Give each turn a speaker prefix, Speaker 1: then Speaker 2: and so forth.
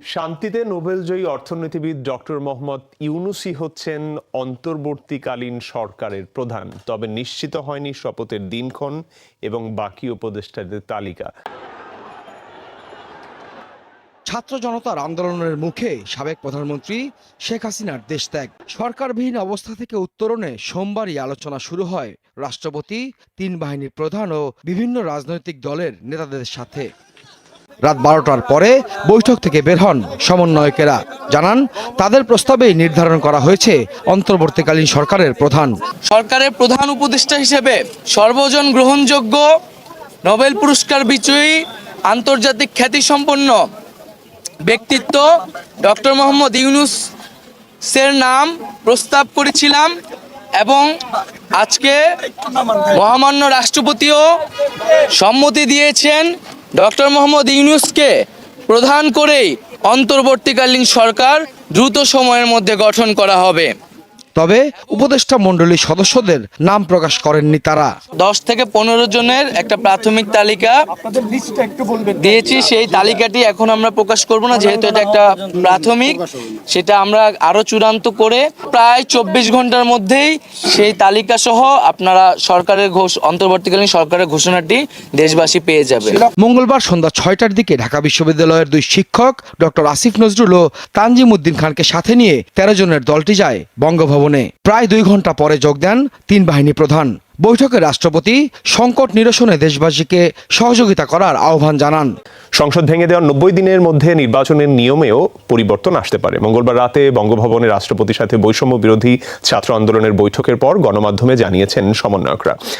Speaker 1: শান্তিতে নোবেলজয়ী অর্থনীতিবিদ ডক্টর মোহাম্মদ ইউনুসি হচ্ছেন অন্তর্বর্তীকালীন সরকারের প্রধান। তবে নিশ্চিত হয়নি শপথের দিনক্ষণ এবং বাকি উপদেষ্টাদের তালিকা।
Speaker 2: ছাত্র জনতার আন্দোলনের মুখে সাবেক প্রধানমন্ত্রী শেখ হাসিনার দেশত্যাগ। সরকারবিহীন অবস্থা থেকে উত্তরণে সোমবারই আলোচনা শুরু হয় রাষ্ট্রপতি, তিন বাহিনীর প্রধান ও বিভিন্ন রাজনৈতিক দলের নেতাদের সাথে। রাত বারোটার পরে বৈঠক থেকে বের হন সমন্বয়কেরা। জানান, তাদের প্রস্তাবেই নির্ধারণ করা হয়েছে অন্তর্বর্তীকালীন সরকারের প্রধান।
Speaker 3: সরকারের প্রধান উপদেষ্টা হিসেবে সর্বজন গ্রহণযোগ্য নোবেল পুরস্কার বিজয়ী, আন্তর্জাতিক খ্যাতিসম্পন্ন ব্যক্তিত্ব ডক্টর মোহাম্মদ ইউনুস সের নাম প্রস্তাব করেছিলাম এবং আজকে মহামান্য রাষ্ট্রপতিও সম্মতি দিয়েছেন ডক্টর মোহাম্মদ ইউনুসকে প্রধান করেই অন্তর্বর্তীকালীন সরকার দ্রুত সময়ের মধ্যে গঠন করা হবে।
Speaker 2: তবে উপদেষ্টা মণ্ডলীর সদস্যদের নাম প্রকাশ করেননি তারা।
Speaker 3: দশ থেকে পনেরো জনের একটা প্রাথমিক তালিকা দিয়েছি সেই তালিকাটি এখন আমরা প্রকাশ করব না যেহেতু এটা একটা প্রাথমিক সেটা আমরা আরও চূড়ান্ত করে প্রায় চব্বিশ ঘণ্টার মধ্যেই সেই তালিকা সহ আপনারা সরকারের ঘোষ অন্তর্বর্তীকালীন সরকারের ঘোষণাটি দেশবাসী পেয়ে যাবে।
Speaker 2: মঙ্গলবার সন্ধ্যা ছয়টার দিকে ঢাকা বিশ্ববিদ্যালয়ের দুই শিক্ষক ডক্টর আসিফ নজরুল ও তানজিম উদ্দিন খানকে সাথে নিয়ে তেরো জনের দলটি যায় বঙ্গভবনে। প্রায় দুই ঘণ্টা পরে যোগ দেন তিন বাহিনী প্রধান। বৈঠকে রাষ্ট্রপতি সংকট নিরসনে দেশবাসীকে সহযোগিতা করার আহ্বান জানান।
Speaker 1: সংসদ ভেঙে দেওয়ার নব্বই দিনের মধ্যে নির্বাচনের নিয়মেও পরিবর্তন আসতে পারে। মঙ্গলবার রাতে বঙ্গভবনে রাষ্ট্রপতির সাথে বৈষম্য বিরোধী ছাত্র আন্দোলনের বৈঠকের পর গণমাধ্যমে জানিয়েছেন সমন্বয়করা।